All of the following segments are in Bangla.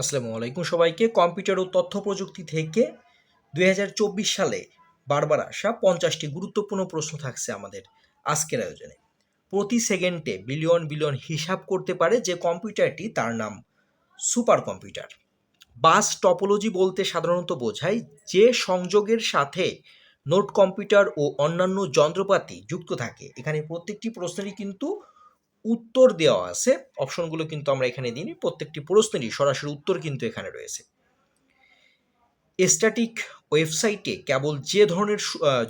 আসসালামু আলাইকুম সবাইকে। কম্পিউটার ও তথ্য প্রযুক্তি থেকে দু হাজার চব্বিশ সালে বারবার আসা পঞ্চাশটি গুরুত্বপূর্ণ প্রশ্ন থাকছে আমাদের আজকের আয়োজনে। প্রতি সেকেন্ডে বিলিয়ন বিলিয়ন হিসাব করতে পারে যে কম্পিউটারটি তার নাম সুপার কম্পিউটার। বাস টপোলজি বলতে সাধারণত বোঝায় যে সংযোগের সাথে নোট কম্পিউটার ও অন্যান্য যন্ত্রপাতি যুক্ত থাকে। এখানে প্রত্যেকটি প্রশ্নেরই কিন্তু উত্তর দেওয়া আছে। অপশনগুলো কিন্তু আমরা এখানে দিইনি। প্রত্যেকটি প্রশ্নেরই সরাসরি উত্তর কিন্তু এখানে রয়েছে। স্ট্যাটিক ওয়েবসাইটে কেবল যে ধরনের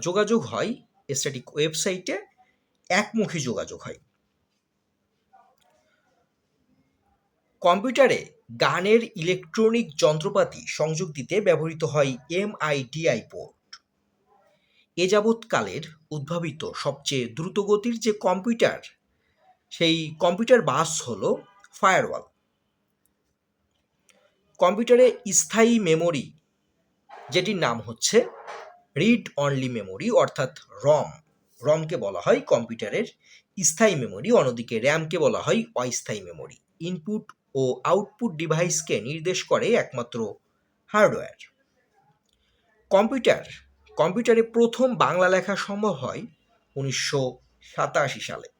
যোগাযোগ হয় স্ট্যাটিক ওয়েবসাইটে একমুখী যোগাযোগ হয়। কম্পিউটারে গানের ইলেকট্রনিক যন্ত্রপাতি সংযোগ দিতে ব্যবহৃত হয় এমআইডিআই পোর্ট এ যাবৎকালের উদ্ভাবিত সবচেয়ে দ্রুতগতির যে কম্পিউটার সেই কম্পিউটার বাস হলো ফায়ারওয়াল কম্পিউটারে স্থায়ী মেমোরি যেটির নাম হচ্ছে রিড অনলি মেমোরি অর্থাৎ রম রমকে বলা হয় কম্পিউটারের স্থায়ী মেমোরি অন্যদিকে র্যামকে বলা হয় অস্থায়ী মেমোরি ইনপুট ও আউটপুট ডিভাইসকে নির্দেশ করে একমাত্র হার্ডওয়্যার কম্পিউটার, কম্পিউটারে প্রথম বাংলা লেখা সম্ভব হয় উনিশশো সাতাশি সালে।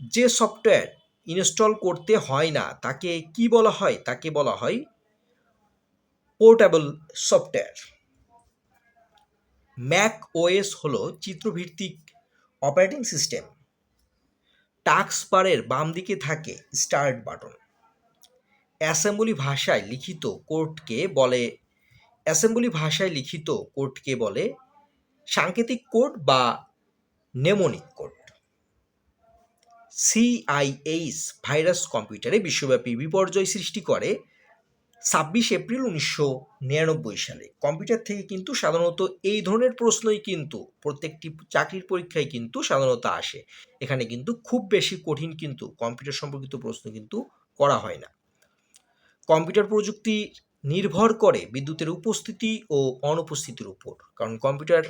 যে সফটওয়্যার ইনস্টল করতে হয় না, তাকে কি বলা হয়? তাকে বলা হয় পোর্টেবল সফটওয়্যার। ম্যাক ওএস হল চিত্রভিত্তিক অপারেটিং সিস্টেম। টাক্স বাম দিকে থাকে স্টার্ট বাটন। অ্যাসেম্বলি ভাষায় লিখিত কোডকে বলে, অ্যাসেম্বলি ভাষায় লিখিত কোডকে বলে সাংকেতিক কোড বা নেমোনিক কোড। সিআইএইচ ভাইরাস কম্পিউটারে বিশ্বব্যাপী বিপর্যয় সৃষ্টি করে ছাব্বিশ এপ্রিল উনিশশো নিরানব্বই সালে। কম্পিউটার থেকে কিন্তু সাধারণত এই ধরনের প্রশ্নই কিন্তু, প্রত্যেকটি চাকরির পরীক্ষায় কিন্তু সাধারণত আসে। এখানে কিন্তু খুব বেশি কঠিন কিন্তু কম্পিউটার সম্পর্কিত প্রশ্ন কিন্তু করা হয় না। কম্পিউটার প্রযুক্তি নির্ভর করে বিদ্যুতের উপস্থিতি ও অনুপস্থিতির উপর। কারণ কম্পিউটার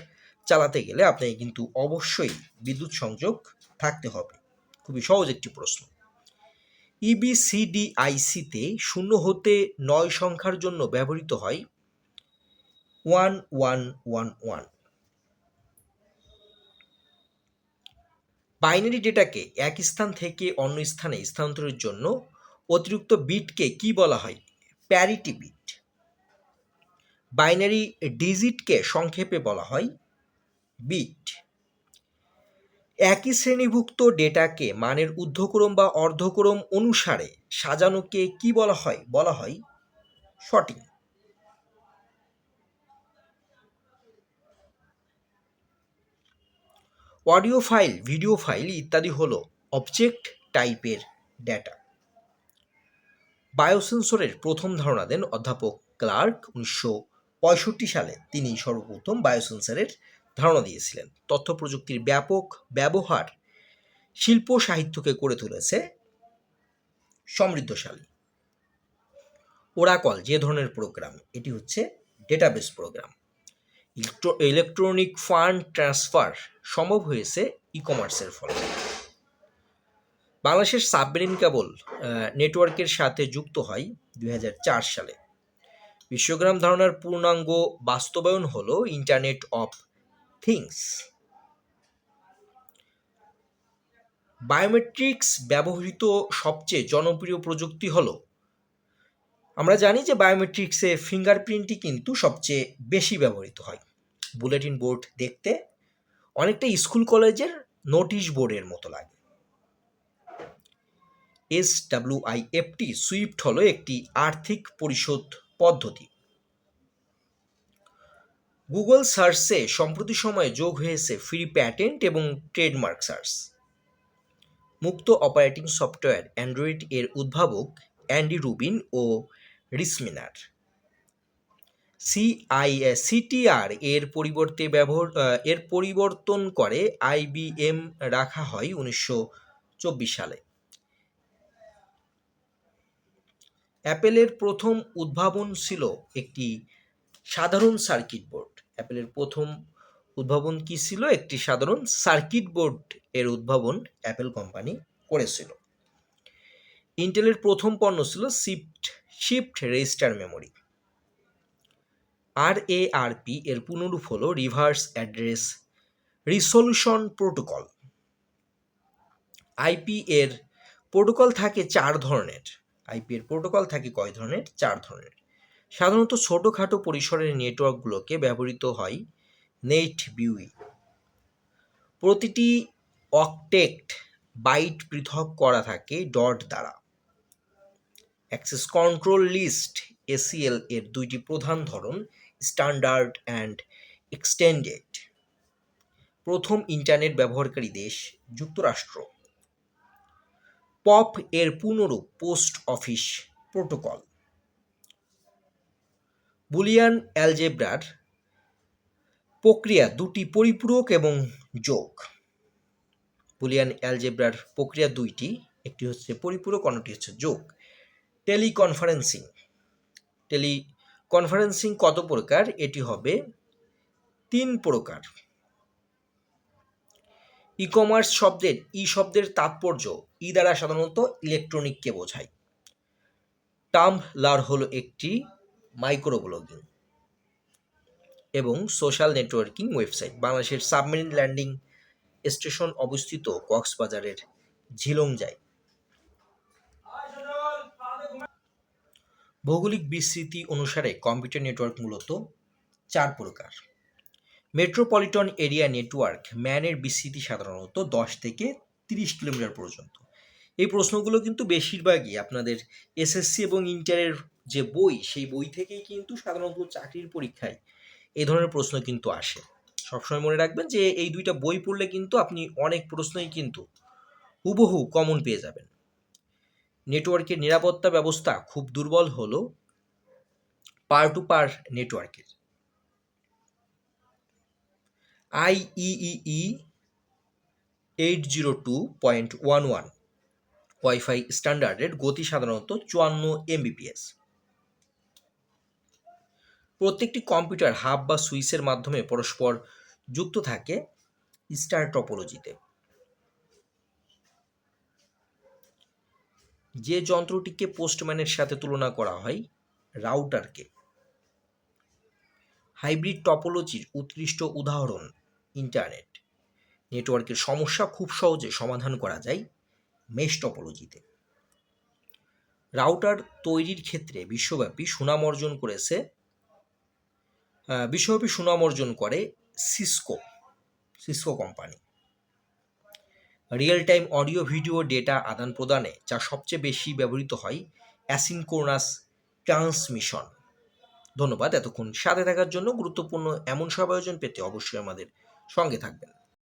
চালাতে গেলে আপনাকে কিন্তু অবশ্যই বিদ্যুৎ সংযোগ থাকতে হবে। খুবই সহজ একটি প্রশ্ন। E ইবিসিডিআইসিতে শূন্য হতে নয় সংখ্যার জন্য ব্যবহৃত হয় one one one one binary ডেটাকে এক স্থান থেকে অন্য স্থানে স্থানান্তরের জন্য অতিরিক্ত বিটকে কি বলা হয়? প্যারিটি বিট বাইনারি ডিজিটকে সংক্ষেপে বলা হয় বিট একই শ্রেণীভুক্ত ডেটাকে মানের ঊর্ধ্বক্রম বা অর্ধক্রম অনুসারে সাজানোকে কি বলা হয়? বলা হয় sorting audio file video file ইত্যাদি হল অবজেক্ট টাইপের ডেটা বায়োসেন্সরের প্রথম ধারণা দেন অধ্যাপক ক্লার্ক উনিশশো পঁয়ষট্টি সালে। তিনি সর্বপ্রথম বায়োসেন্সরের ধারণা দিয়েছিলেন। তথ্য প্রযুক্তির ব্যাপক ব্যবহার শিল্প সাহিত্যকে করে তুলেছে সমৃদ্ধশালী। ওরাকল, যে ধরনের প্রোগ্রাম এটি হচ্ছে database program electronic fund transfer সম্ভব হয়েছে ই কমার্সের ফলে। বাংলাদেশের সাবমেরিন কেবল নেটওয়ার্কের সাথে যুক্ত হয় দুই হাজার চার সালে। বিশ্বগ্রাম ধারণার পূর্ণাঙ্গ বাস্তবায়ন হলো ইন্টারনেট অফ থিংস বায়োমেট্রিক্স ব্যবহৃত সবচেয়ে জনপ্রিয় প্রযুক্তি হলো, আমরা জানি যে বায়োমেট্রিক্সে ফিঙ্গারপ্রিন্টই কিন্তু সবচেয়ে বেশি ব্যবহৃত হয়। বুলেটিন বোর্ড দেখতে অনেকটা স্কুল কলেজের নোটিশ বোর্ডের মতো লাগে। S W I F T swift হলো একটি আর্থিক পরিশোধ পদ্ধতি। গুগল সার্চে সম্প্রতি সময়ে যোগ হয়েছে ফ্রি প্যাটেন্ট এবং ট্রেডমার্ক সার্চ মুক্ত অপারেটিং সফটওয়্যার অ্যান্ড্রয়েড এর উদ্ভাবক অ্যান্ডি রুবিন ও রিসমিনার সিআই সিটিআর এর পরিবর্তে ব্যবহার এর পরিবর্তন করে আইবিএম রাখা হয় উনিশশো চব্বিশ সালে। অ্যাপেলের প্রথম উদ্ভাবন ছিল একটি সাধারণ সার্কিট বোর্ড অ্যাপেলের প্রথম উদ্ভাবন কি ছিল? একটি সাধারণ সার্কিট বোর্ড এর উদ্ভাবন অ্যাপেল কোম্পানি করেছিল। ইন্টেলের প্রথম পণ্য ছিল সিফট শিফট রেজিস্টার মেমোরি। আর এ আর পি এর পুনরূপ হল reverse address resolution protocol. IP এর প্রোটোকল থাকে চার ধরনের। আইপি এর প্রোটোকল থাকে কয় ধরনের? চার ধরনের। সাধারণত ছোটোখাটো পরিসরের নেটওয়ার্কগুলোকে ব্যবহৃত হয় নেট বিউই প্রতিটি অকটেক্ট বাইট পৃথক করা থাকে ডট দ্বারা। অ্যাক্সেস কন্ট্রোল লিস্ট এসিএল এর দুইটি প্রধান ধরন, স্ট্যান্ডার্ড অ্যান্ড এক্সটেন্ডেড। প্রথম ইন্টারনেট ব্যবহারকারী দেশ, যুক্তরাষ্ট্র। পপ এর পুনরূপ পোস্ট অফিস প্রোটোকল। বুলিয়ান অ্যালজেব্রার প্রক্রিয়া দুটি পরিপূরক এবং যোগ। বুলিয়ান অ্যালজেব্রার প্রক্রিয়া দুইটি, একটি হচ্ছে পরিপূরক, অন্যটি হচ্ছে যোগ। টেলিকনফারেন্সিং। টেলি কনফারেন্সিং কত প্রকার? এটি হবে তিন প্রকার। ই কমার্স শব্দের ই শব্দের তাৎপর্য, ই দ্বারা সাধারণত ইলেকট্রনিককে বোঝায়। টাম্বলার হলো একটি মাইক্রোব্লগিং এবং সোশ্যাল নেটওয়ার্কিং ওয়েবসাইট বাংলাদেশের সাবমেরিন ল্যান্ডিং স্টেশন অবস্থিত কক্সবাজারের ঝিলংজায়। ভৌগোলিক বিস্তৃতি অনুসারে কম্পিউটার নেটওয়ার্ক মূলত চার প্রকার। মেট্রোপলিটন এরিয়া নেটওয়ার্ক ম্যানের বিস্তৃতি সাধারণত দশ থেকে তিরিশ কিলোমিটার পর্যন্ত। এই প্রশ্নগুলো কিন্তু বেশিরভাগই আপনাদের এসএসসি এবং ইন্টারের যে বই, সেই বই থেকেই কিন্তু সাধারণত চাকরির পরীক্ষায় এই ধরনের প্রশ্ন কিন্তু আসে। সবসময় মনে রাখবেন যে, এই দুইটা বই পড়লে কিন্তু আপনি অনেক প্রশ্নই কিন্তু হুবহু কমন পেয়ে যাবেন। নেটওয়ার্কের নিরাপত্তা ব্যবস্থা খুব দুর্বল হলো পার টু পার নেটওয়ার্কের IEEE eight zero two point one one wifi স্ট্যান্ডার্ডের গতি সাধারণত চুয়ান্ন এমবিপিএস প্রত্যেকটি কম্পিউটার হাব বা সুইচের মাধ্যমে পরস্পর যুক্ত থাকে স্টার টপোলজিতে। যে যন্ত্রটিকে পোস্টম্যানের সাথে তুলনা করা হয়, রাউটারকে। হাইব্রিড টপোলজির উৎকৃষ্ট উদাহরণ, ইন্টারনেট। নেটওয়ার্কের সমস্যা খুব সহজে সমাধান করা যায় মেশ টপোলজিতে। রাউটার তৈরির ক্ষেত্রে বিশ্বব্যাপী সুনাম অর্জন করেছে বিশ্বব্যাপী সুনাম অর্জন করে Cisco Cisco company. Real time audio, video, data আদান প্রদানে, যা সবচেয়ে বেশি ব্যবহৃত হয় অ্যাসিনকোনাস ট্রান্সমিশন। ধন্যবাদ এতক্ষণ সাথে থাকার জন্য। গুরুত্বপূর্ণ এমন সব আয়োজন পেতে অবশ্যই আমাদের সঙ্গে থাকবেন।